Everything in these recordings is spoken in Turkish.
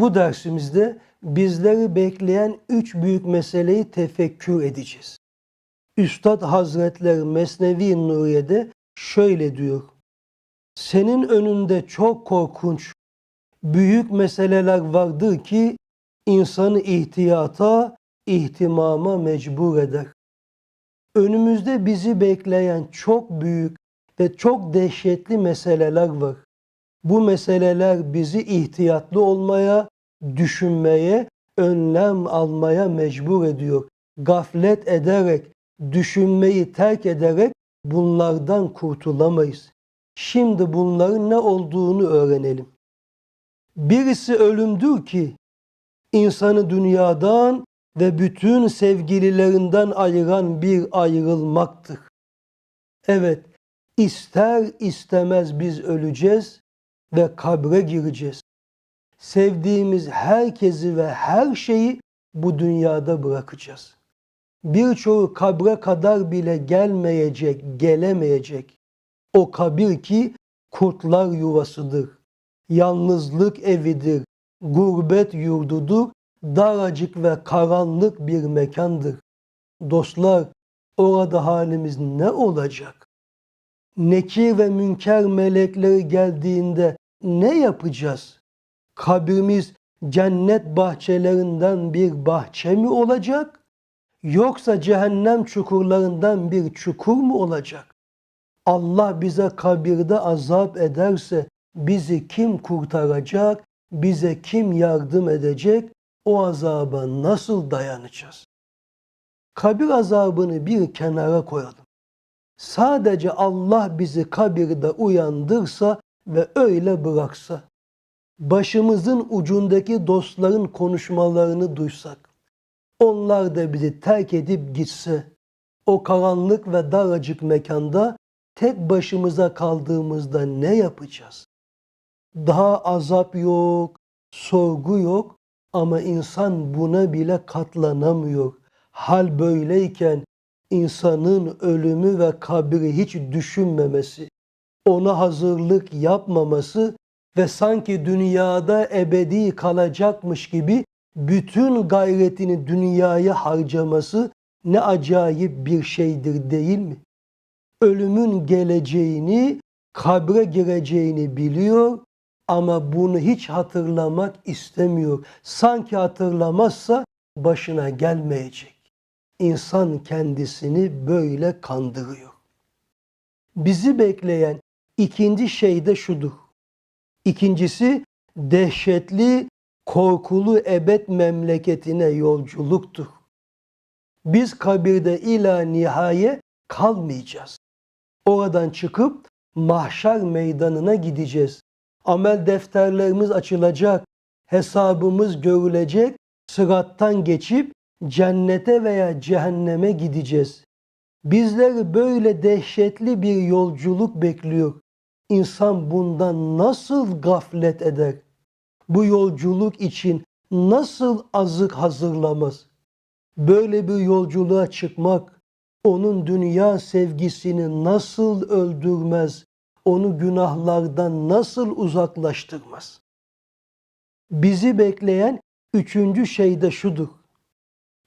Bu dersimizde bizleri bekleyen üç büyük meseleyi tefekkür edeceğiz. Üstad Hazretleri Mesnevi Nuriye'de şöyle diyor. Senin önünde çok korkunç, büyük meseleler vardır ki insanı ihtiyata, ihtimama mecbur eder. Önümüzde bizi bekleyen çok büyük ve çok dehşetli meseleler var. Bu meseleler bizi ihtiyatlı olmaya, düşünmeye, önlem almaya mecbur ediyor. Gaflet ederek, düşünmeyi terk ederek bunlardan kurtulamayız. Şimdi bunların ne olduğunu öğrenelim. Birisi ölümdür ki insanı dünyadan ve bütün sevgililerinden ayıran bir ayrılmaktır. Evet, ister istemez biz öleceğiz ve kabre gireceğiz. Sevdiğimiz herkesi ve her şeyi bu dünyada bırakacağız. Birçoğu kabre kadar bile gelmeyecek, gelemeyecek. O kabir ki kurtlar yuvasıdır. Yalnızlık evidir, gurbet yurdudur, daracık ve karanlık bir mekandır. Dostlar, orada halimiz ne olacak? Nekir ve münker melekleri geldiğinde ne yapacağız? Kabrimiz cennet bahçelerinden bir bahçe mi olacak? Yoksa cehennem çukurlarından bir çukur mu olacak? Allah bize kabirde azap ederse bizi kim kurtaracak? Bize kim yardım edecek? O azaba nasıl dayanacağız? Kabir azabını bir kenara koyalım. Sadece Allah bizi kabirde uyandırsa ve öyle bıraksa, başımızın ucundaki dostların konuşmalarını duysak, onlar da bizi terk edip gitse, o karanlık ve daracık mekanda tek başımıza kaldığımızda ne yapacağız? Daha azap yok, sorgu yok ama insan buna bile katlanamıyor. Hal böyleyken insanın ölümü ve kabri hiç düşünmemesi, ona hazırlık yapmaması ve sanki dünyada ebedi kalacakmış gibi bütün gayretini dünyaya harcaması ne acayip bir şeydir değil mi? Ölümün geleceğini, kabre gireceğini biliyor ama bunu hiç hatırlamak istemiyor. Sanki hatırlamazsa başına gelmeyecek. İnsan kendisini böyle kandırıyor. Bizi bekleyen ikinci şey de şudur. İkincisi dehşetli, korkulu ebed memleketine yolculuktur. Biz kabirde ila nihaye kalmayacağız. Oradan çıkıp mahşer meydanına gideceğiz. Amel defterlerimiz açılacak, hesabımız görülecek, sırattan geçip cennete veya cehenneme gideceğiz. Bizleri böyle dehşetli bir yolculuk bekliyor. İnsan bundan nasıl gaflet eder? Bu yolculuk için nasıl azık hazırlamaz? Böyle bir yolculuğa çıkmak onun dünya sevgisini nasıl öldürmez? Onu günahlardan nasıl uzaklaştırmaz? Bizi bekleyen üçüncü şey de şudur.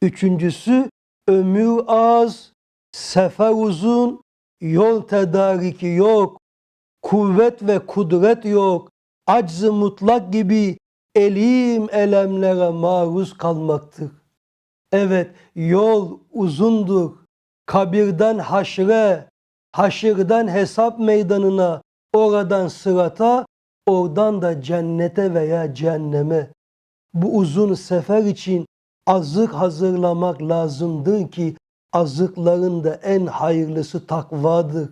Üçüncüsü ömür az, sefer uzun, yol tedariki yok, kuvvet ve kudret yok, aczı mutlak gibi elim elemlere maruz kalmaktır. Evet yol uzundur. Kabirden haşre, haşirden hesap meydanına, oradan sırata, oradan da cennete veya cehenneme. Bu uzun sefer için azık hazırlamak lazımdır ki azıkların da en hayırlısı takvadır.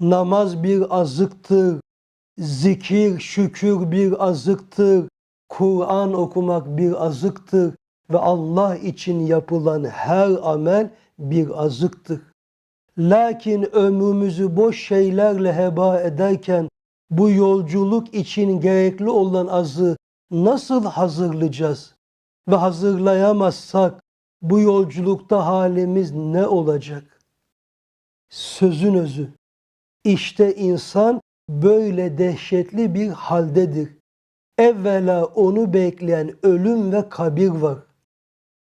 Namaz bir azıktır, zikir, şükür bir azıktır, Kur'an okumak bir azıktır ve Allah için yapılan her amel bir azıktır. Lakin ömrümüzü boş şeylerle heba ederken bu yolculuk için gerekli olan azı nasıl hazırlayacağız? Ve hazırlayamazsak bu yolculukta halimiz ne olacak? Sözün özü. İşte insan böyle dehşetli bir haldedir. Evvela onu bekleyen ölüm ve kabir var.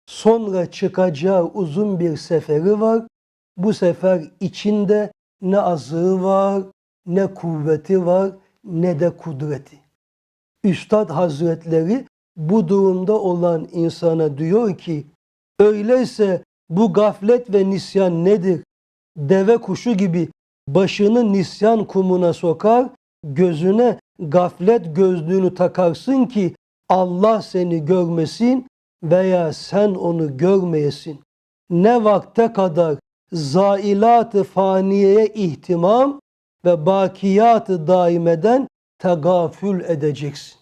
Sonra çıkacağı uzun bir seferi var. Bu sefer içinde ne azığı var, ne kuvveti var, ne de kudreti. Üstad Hazretleri bu durumda olan insana diyor ki, öyleyse bu gaflet ve nisyan nedir? Deve kuşu gibi başını nisyan kumuna sokar, gözüne gaflet gözlüğünü takarsın ki Allah seni görmesin veya sen onu görmeyesin. Ne vakte kadar zailat-ı faniyeye ihtimam ve bakiyat-ı daimeden tegafül edeceksin.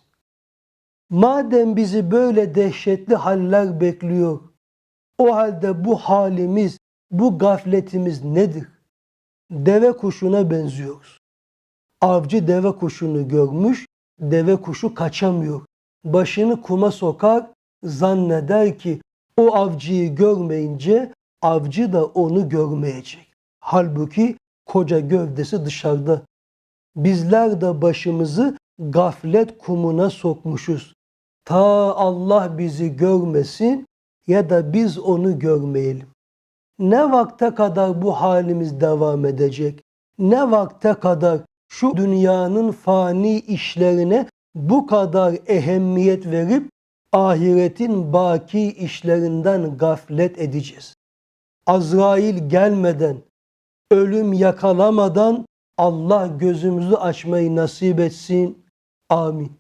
Madem bizi böyle dehşetli haller bekliyor, o halde bu halimiz, bu gafletimiz nedir? Deve kuşuna benziyoruz. Avcı deve kuşunu görmüş, deve kuşu kaçamıyor. Başını kuma sokar, zanneder ki o avcıyı görmeyince avcı da onu görmeyecek. Halbuki koca gövdesi dışarıda. Bizler de başımızı gaflet kumuna sokmuşuz. Ta Allah bizi görmesin ya da biz onu görmeyelim. Ne vakte kadar bu halimiz devam edecek? Ne vakte kadar şu dünyanın fani işlerine bu kadar ehemmiyet verip ahiretin baki işlerinden gaflet edeceğiz? Azrail gelmeden, ölüm yakalamadan Allah gözümüzü açmayı nasip etsin. Amin.